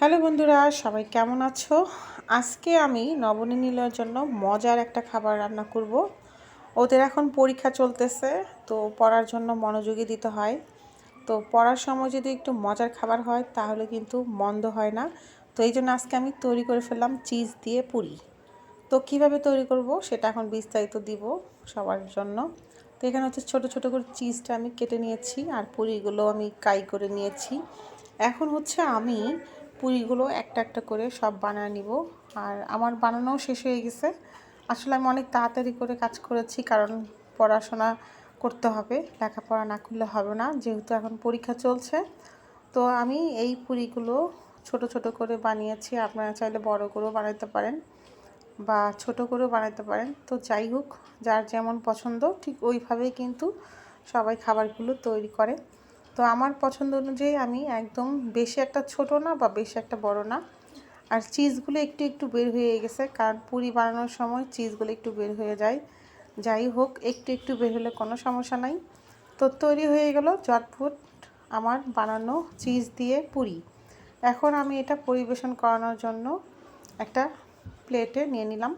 Hello বন্ধুরা, সবাই কেমন আছো? আজকে আমি নবনী নীলার জন্য মজার একটা খাবার রান্না করব। ওদের এখন পরীক্ষা চলতেছে, তো পড়ার জন্য মনোযোগী দিতে হয়। তো পড়ার সময় যদি একটু মজার খাবার হয়, তাহলে কিন্তু মন্দ হয় না। তো এই জন্য আজকে আমি তৈরি করে ফেললাম চিজ দিয়ে পুরি। তো কীভাবে তৈরি করব, সেটা এখন বিস্তারিত দিব সবার জন্য। তো এখানে হচ্ছে ছোট ছোট করে চিজটা আমি কেটে নিয়েছি, আর পুরিগুলো আমি কাই করে নিয়েছি। এখন হচ্ছে আমি পুরিগুলো একটা একটা করে সব বানিয়ে নিব। আর আমার বানানোও শেষ হয়ে গেছে। আসলে আমি অনেক তাড়াতাড়ি করে কাজ করেছি, কারণ পড়াশোনা করতে হবে, লেখাপড়া না করলে হবে না, যেহেতু এখন পরীক্ষা চলছে। তো আমি এই পুরিগুলো ছোট ছোট করে বানিয়েছি, আপনারা চাইলে বড় করেও বানাতে পারেন বা ছোট করেও বানাতে পারেন। তো যাই হোক, যার যেমন পছন্দ, ঠিক ওইভাবেই কিন্তু সবাই খাবারগুলো তৈরি করে। তো আমার পছন্দ অনুযায়ী আমি একদম বেশি একটা ছোট না বা বেশি একটা বড় না। আর চিজগুলো একটু একটু বের হয়ে গেছে, কারণ পুরি বানানোর সময় চিজগুলো একটু বের হয়ে যায়। যাই হোক, একটু একটু বের হলে কোনো সমস্যা নাই। তো তৈরি হয়ে গেল চটফুট আমার বানানো চিজ দিয়ে পুরি। এখন আমি এটা পরিবেশন করানোর জন্য একটা প্লেটে নিয়ে নিলাম।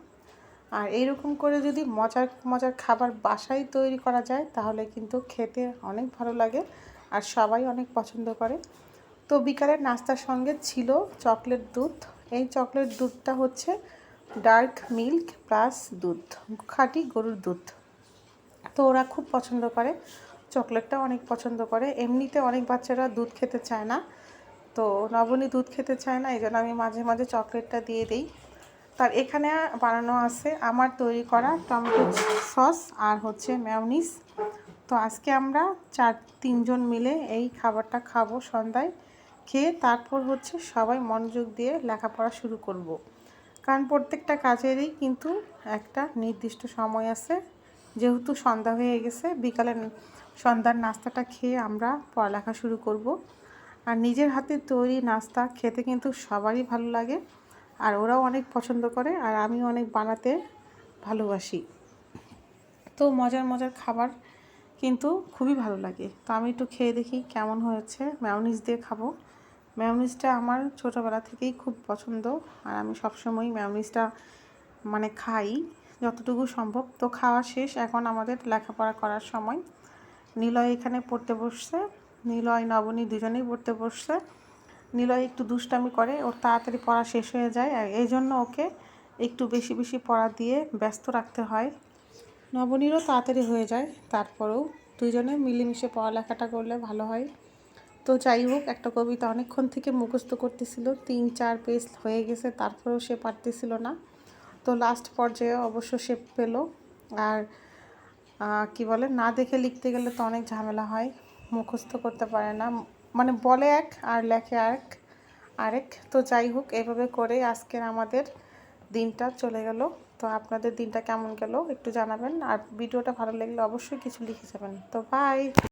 আর এইরকম করে যদি মজার মজার খাবার বাসায় তৈরি করা যায়, তাহলে কিন্তু খেতে অনেক ভালো লাগে। আর সবাই অনেক পছন্দ করে। তো বিকালের নাস্তার সঙ্গে ছিল চকলেট দুধ। এই চকলেট দুধটা হচ্ছে ডার্ক মিল্ক প্লাস দুধ, খাঁটি গরুর দুধ। তো ওরা খুব পছন্দ করে, চকলেটটা অনেক পছন্দ করে। এমনিতে অনেক বাচ্চারা দুধ খেতে চায় না। তো নবনী দুধ খেতে চায় না এই জন্য আমি মাঝে মাঝে চকলেটটা দিয়ে দিই। তার এখানে বানানো আছে আমার তৈরি করা টমেটো সস আর হচ্ছে ম্যাওনিস তো আজকে আমরা চার, তিনজন মিলে এই খাবারটা খাব সন্ধ্যায় খেয়ে তারপর হচ্ছে সবাই মনোযোগ দিয়ে লেখাপড়া শুরু করব। কারণ প্রত্যেকটা কাজেরই কিন্তু একটা নির্দিষ্ট সময় আছে যেহেতু সন্ধ্যা হয়ে গেছে, বিকালে সন্ধ্যার নাস্তাটা খেয়ে আমরা পড়ালেখা শুরু করব। আর নিজের হাতে তৈরি নাস্তা খেতে কিন্তু সবারই ভালো লাগে আর ওরাও অনেক পছন্দ করে আর আমি অনেক বানাতে ভালোবাসি তো মজার মজার খাবার কিন্তু খুবই ভালো লাগে। তো আমি একটু খেয়ে দেখি কেমন হয়েছে। ম্যাওনিজ দিয়ে খাব। ম্যাওনিজটা আমার ছোটোবেলা থেকেই খুব পছন্দ। আর আমি সবসময় ম্যাওনিজটা মানে খাই, যতটুকু সম্ভব। তো খাওয়া শেষ। এখন আমাদের লেখাপড়া করার সময়। নিলয় এখানে পড়তে বসছে। নিলয়, নবনী দুজনেই পড়তে বসছে। নিলয় একটু দুষ্টামি করে। ওর তাড়াতাড়ি পড়া শেষ হয়ে যায়। আর এই জন্য ওকে একটু বেশি বেশি পড়া দিয়ে ব্যস্ত রাখতে হয়। নবনীরও তাড়াতাড়ি হয়ে যায়, তারপরেও দুজনে মিলেমিশে পড়ালেখাটা করলে ভালো হয়। তো যাই হোক, একটা কবিতা অনেকক্ষণ থেকে মুখস্থ করতেছিল, তিন, চার পেজ হয়ে গেছে, তারপরেও সে পারতেছিল না। তো লাস্ট পর্যায়ে অবশ্য সে পেল। আর কি বলে, না দেখে লিখতে গেলে তো অনেক ঝামেলা হয়, মুখস্থ করতে পারে না। মানে বলে এক আর লেখে আরেক আরেক। তো যাই হোক, এভাবে করে আজকের আমাদের দিনটা চলে গেল। তো আপনাদের দিনটা কেমন গেল একটু জানাবেন। আর ভিডিওটা ভালো লাগলে অবশ্যই কিছু লিখে যাবেন। তো বাই